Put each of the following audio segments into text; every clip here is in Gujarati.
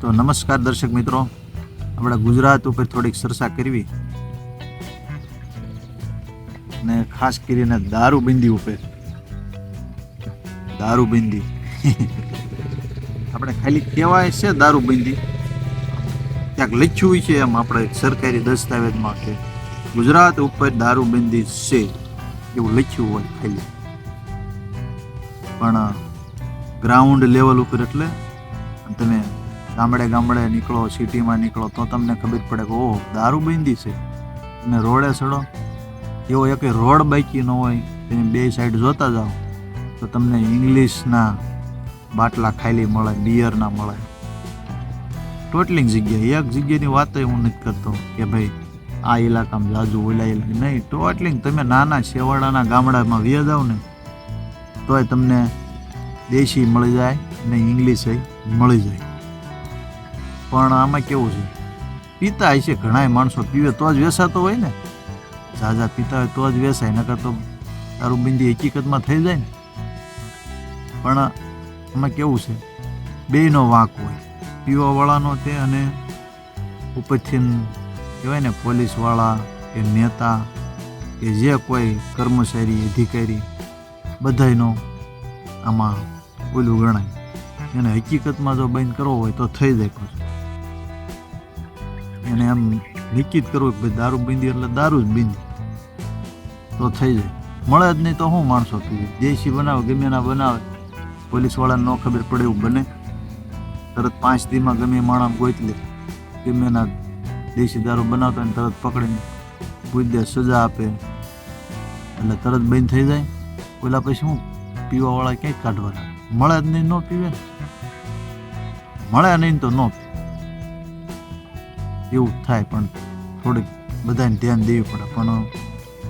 તો નમસ્કાર દર્શક મિત્રો. આપણે ગુજરાત ઉપર થોડીક ચર્ચા કરવી. ને ખાસ કરીને દારૂબંધી ઉપર. દારૂબંધી. આપણે ખાલી કહેવાય છે દારૂબંધી. ક્યાંક લખ્યું છે એમ આપણે સરકારી દસ્તાવેજમાં કે ગુજરાત ઉપર દારૂબંધી છે એવું લખ્યું હોય ખાલી. પણ ગ્રાઉન્ડ લેવલ ઉપર એટલે તમે ગામડે ગામડે નીકળો, સિટીમાં નીકળો, તો તમને ખબર પડે કે, ઓહ દારૂબંધી છે. અને રોડે ચડો. એવો એક રોડ બાકી ન હોય એની બે સાઈડ જોતા જાઓ, તો તમને ઇંગ્લિશના બાટલા ખાલી મળે બિયરના મળે. ટોટલિંગ જગ્યાએ, એક જગ્યાની વાત હું નથી કરતો, કે ભાઈ, આ ઇલાકામાં જાજુ ઓલા નહીં ટોટલિંગ તમે નાના છેવાડાના ગામડામાં વ્યા જાઓ ને, તોય તમને દેશી મળી જાય ને ઇંગ્લિશ મળી જાય. પણ આમાં કેવું છે? પીતા હશે ઘણા માણસો પીવે તો જ વેસાતો હોય ને. ઝાઝા પીતા હોય તો જ વેસાય, નકર તો તારું બિંદી હકીકતમાં થઈ જાય ને. પણ આમાં કેવું છે? બેયનો વાંક હોય, પીવાવાળાનો તે અને ઉપરથી કહેવાય ને પોલીસવાળા, કે નેતા, કે જે કોઈ કર્મચારી, અધિકારી, બધાયનો આમાં ઓલું ગણાય. એને હકીકતમાં જો બંધ કરવો હોય તો થઈ જાય. એને એમ નિશ્ચિત કરવું કે દારૂ બીંધી એટલે દારૂ જ બીંધી તો થઈ જાય. મળે જ નહીં તો શું માણસો પીવે દેશી બનાવે ગમે એના બનાવે? પોલીસવાળાને ન ખબર પડે એવું બને? તરત પાંચ દીમાં ગમે માણસ ગોઈ લે. ગમે એના દેશી દારૂ બનાવતા હોય તરત પકડીને પૂછ દે સજા આપે. એટલે તરત બંધ થઈ જાય. ઓલા પછી શું પીવાવાળા ક્યાંય કાઢવાના? મળે જ નહીં, ન પીવે. ને મળે નહીં તો ન એવું થાય પણ થોડીક બધાને ધ્યાન દેવું પડે. પણ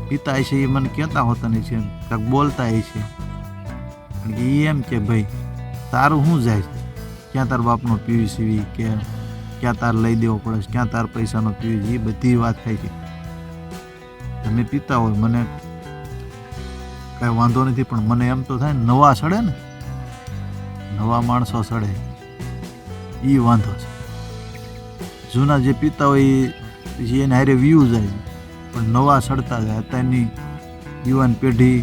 પિતા છે એ મને કહેતા હોતા નહીં છે કાંક બોલતા એ છે. કારણ કે એ એમ કે ભાઈ, તારું શું જાય છે? ક્યાં તાર બાપનો પીવી સીવી કે ક્યાં તાર લઈ દેવો પડે છે? ક્યાં તાર પૈસાનો પીવી એ બધી વાત થાય છે. તમે પીતા હોય, મને કાંઈ વાંધો નથી, પણ મને એમ તો થાય નવા સડે ને? નવા માણસો સડે. એ વાંધો છે. જૂના જે પીતા હોય એ એને હારે વ્યૂ જાય પણ નવા સડતા જાય, અત્યારની યુવાન પેઢી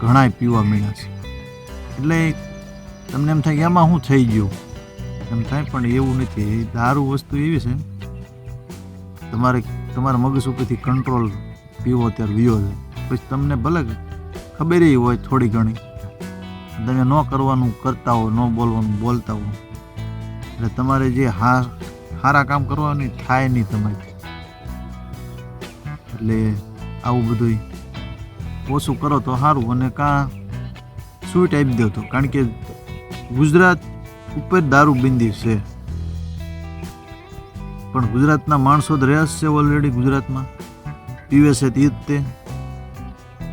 ઘણાય પીવા મળ્યા છે. એટલે તમને એમ થાય કે એમાં શું થઈ ગયું? એમ થાય, પણ એવું નથી. દારૂ વસ્તુ એવી છે, તમારે, તમારા મગજ ઉપરથી કંટ્રોલ પીવો ત્યારે વિયો જાય. પછી તમને ભલે ખબર હોય થોડી ઘણી, તમે ન કરવાનું, કરતા હો, ન બોલવાનું, બોલતા હો. એટલે તમારે જે હા સારા કામ કરવાની થાય નહીં તમારે. એટલે આવું બધું ઓછું કરો તો સારું અને કાં સ્વીટ આપી દો તો. કારણ કે ગુજરાત ઉપર દારૂ બિંદી છે. પણ ગુજરાતના માણસો જ રહ્યા છે ઓલરેડી ગુજરાતમાં. પીવે છે તે તે.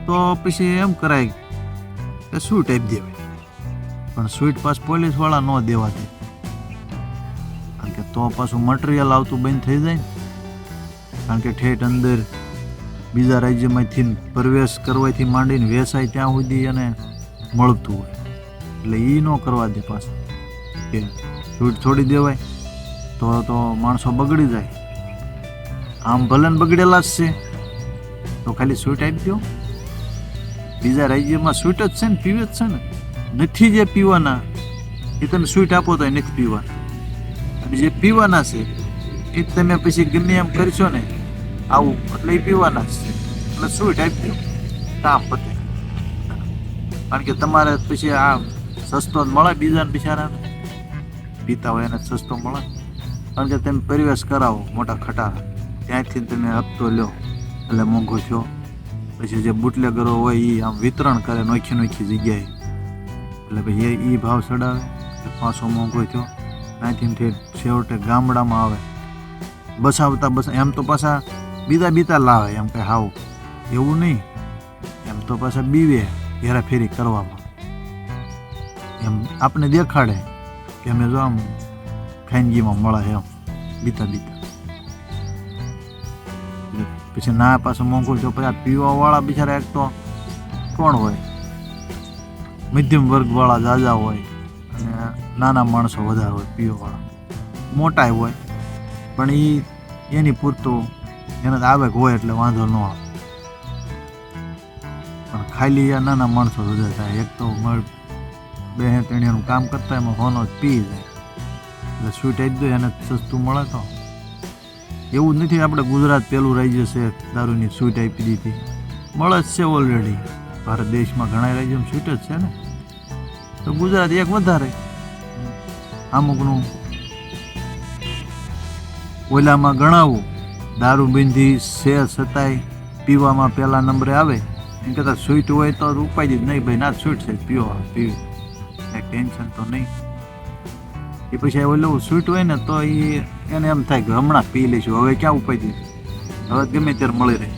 તો પછી એમ કરાય કે સ્વીટ આપી દેવાય પણ સ્વીટ પાસ પોલીસવાળા ન દેવા દે કારણ કે તો પાછું મટીરિયલ આવતું બંધ થઈ જાય કારણ કે ઠેઠ અંદર બીજા રાજ્યમાંથી પ્રવેશ કરવાથી માંડીને વેસાય ત્યાં સુધી એને મળતું હોય. એટલે એ ન કરવા દે પાછું. કે છૂટ છોડી દેવાય, તો તો માણસો બગડી જાય. આમ ભલે બગડેલા જ છે. તો ખાલી સ્વીટ આપી દો. બીજા રાજ્યમાં સ્વીટ જ છે ને, પીવે જ છે ને. નથી જે પીવાના, એ તમે સ્વીટ આપો તો નથી પીવાના. જે પીવાના છે, એ તમે પછી ગમે એમ કરશો ને, આવું એટલે એ પીવાના છે. એટલે સ્વીટ આપી દો કામ પતે. કારણ કે તમારે પછી આ સસ્તો મળે બીજાને બિચારાને. પીતા હોય એને સસ્તો મળે. કારણ કે તમે પરિવેશ કરાવો મોટા ખટારા. ત્યાંથી તમે હપ્તો લો એટલે મોંઘો છો પછી જે બુટલેગરો હોય એ આમ વિતરણ કરે નોખી નોખી જગ્યાએ. એટલે પછી એ ભાવ ચડાવે. પાછો મોંઘો થયો. ત્યાંથી છેવટે ગામડામાં આવે. બસાવતા બસ, એમ તો પાછા બીતા બીતા લાવે, એમ કે હાવ, એવું નહીં. એમ તો પાછા બીવે હેરાફેરી કરવામાં. એમ આપણે દેખાડે કે અમે જો આમ ખાનગીમાં મળે એમ, બીતા બીતા. પછી ના પાછું મોંઘું તો પછી પીવાવાળા બિચારા એક તો કોણ હોય? મધ્યમ વર્ગવાળા જાજા હોય. અને નાના માણસો વધારે હોય, પીવાવાળા. મોટા હોય, પણ એ એની પૂરતું એને આવક હોય એટલે વાંધો ન આવે. પણ ખાલી આ નાના માણસો વધારે થાય. એક તો બે ત્રણેનું કામ કરતા એમાં હોનો જ પી જાય. એટલે સ્વીટ આપી દો, એને સસ્તું મળે તો. એવું નથી, આપણે ગુજરાત પહેલું રાજ્ય છે દારૂની સ્વીટ આપી દીધી. મળે જ છે ઓલરેડી ભારત દેશમાં ઘણા રાજ્યોમાં સ્વીટ જ છે ને? તો ગુજરાત એક વધારે. અમુકનું ઓલામાં ગણાવું. દારૂબંધી છે છતાંય પીવામાં પહેલા નંબરે આવે. એમ કરતાં સ્વીટ હોય તો ઉપાય જ નહીં ભાઈ, ના સ્વીટ છે પીવો પીવી ટેન્શન તો નહીં. એ પછી ઓલું સ્વીટ હોય ને, તો એ એને એમ થાય કે હમણાં પી લઈશું, હવે ક્યાં ઉપાય દીધું હવે ગમે ત્યારે મળી રહે.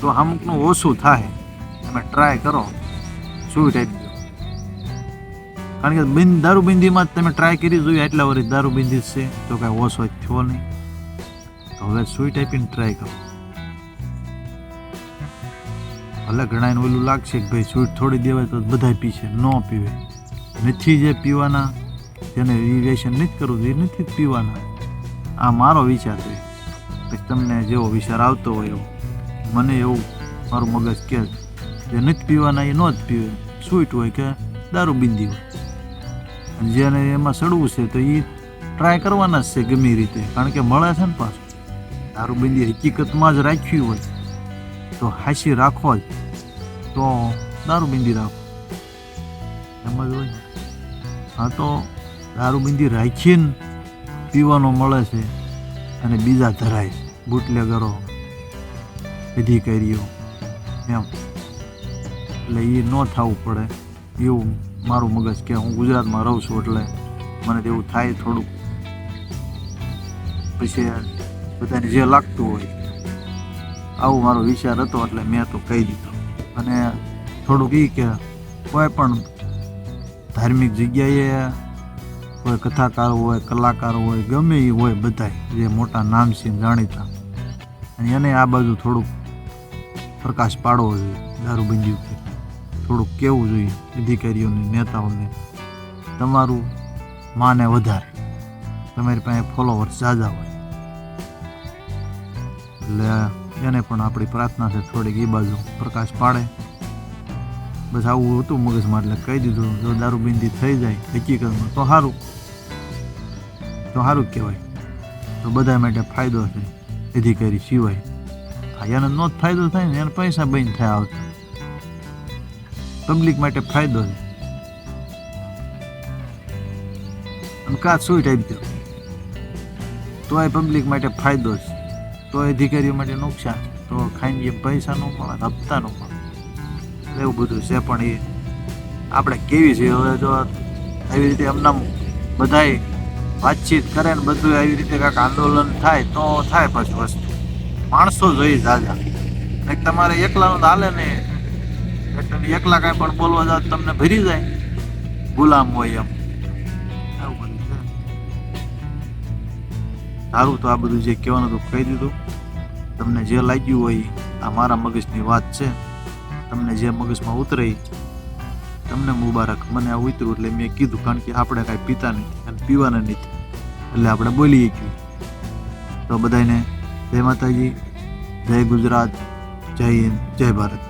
તો અમુકનું ઓછું થાય. તમે ટ્રાય કરો. સ્વીટ કારણ કે બિન, દારૂબંધીમાં જ તમે ટ્રાય કરી જોઈએ એટલા વર્ષ દારૂબંધી છે. તો કાંઈ ઓછો થયો નહીં. તો હવે સ્વીટ આપીને ટ્રાય કરો. ભલે ઘણા ઓલું લાગશે કે ભાઈ સ્વીટ થોડી દેવાય તો બધા પીશે. ન પીવે. નથી જે પીવાના, જેને રિલેશન નથી કરવું એ નથી પીવાના. આ મારો વિચાર છે. કે તમને જેવો વિચાર આવતો હોય એવો. મને એવું મારું મગજ કે જે નથી પીવાના એ ન જ પીવે. સ્વીટ હોય કે દારૂ બિંદી હોય. જેને એમાં સડવું છે તો એ ટ્રાય કરવાના જ છે ગમે રીતે. કારણ કે મળે છે ને પાછું. દારૂબંધી હકીકતમાં જ રાખ્યું હોય. તો હાસી રાખો જ. તો દારૂબંધી રાખો. એમ જ હોય હા તો દારૂબંધી રાખીને પીવાનો મળે છે અને બીજા ધરાય છે. બુટલેગરો અધિકારીઓ એમ. એટલે એ ન થવું પડે એવું. મારું મગજ કે હું ગુજરાતમાં રહું છું એટલે મને તેવું થાય થોડુંક. પછી બધાને જે લાગતું હોય, આવો મારો વિચાર હતો એટલે મેં તો કહી દીધો. અને થોડુંક એ કે કોઈ પણ ધાર્મિક જગ્યાએ કોઈ કથાકાર હોય, કલાકાર હોય, ગમે એ હોય બધાય, જે મોટા નામ છે જાણીતા. અને એને આ બાજુ થોડુંક પ્રકાશ પાડવો જોઈએ દારૂબંધી ઉપર. થોડુંક કહેવું જોઈએ અધિકારીઓને, નેતાઓને? તમારું માને વધારે. તમારી પાસે ફોલોવર્સ ઝાઝા હોય. એટલે એને પણ આપણી પ્રાર્થના છે થોડીક એ બાજુ પ્રકાશ પાડે. બસ આવું હતું મગજમાં, એટલે કહી દીધું, જો દારૂબંધી થઈ જાય હકીકતમાં, તો સારું તો સારું કહેવાય. તો બધા માટે ફાયદો છે અધિકારી સિવાય. આ એને નો જ ફાયદો થાય ને, એને પૈસા બંધ થાય આવતા. પબ્લિક માટે ફાયદો છે. અને કાચ સુઈ ટાઈપ થયો? તો એ પબ્લિક માટે ફાયદો છે. તો અધિકારીઓ માટે નુકસાન તો ખાઈને પૈસા ન મળે, હપ્તા ન મળે. એવું બધું છે, પણ એ આપણે કેવી છે? હવે જો આવી રીતે એમના બધાય વાતચીત કરે ને બધું આવી રીતે કાંઈક આંદોલન થાય, તો થાય પછી વસ્તુ. માણસો જોઈએ જાજા તમારે એકલાનું હાલે ને એટલે એકલા કાંઈ પણ બોલવા જાવ તમને ભરી જાય. ગુલામ હોય એમ. બધું છે. સારું તો આ બધું જે કહેવાનું હતું કહી દીધું. તમને જે લાગ્યું હોય આ મારા મગજની વાત છે. તમને જે મગજમાં ઉતરે તમને મુબારક. મને આ ઉતર્યું એટલે મેં કીધું કારણ કે આપણે કાંઈ પીતા નથી અને પીવાના નથી. એટલે આપણે બોલીએ છીએ. તો બધાને જય માતાજી જય ગુજરાત જય હિન્દ જય ભારત.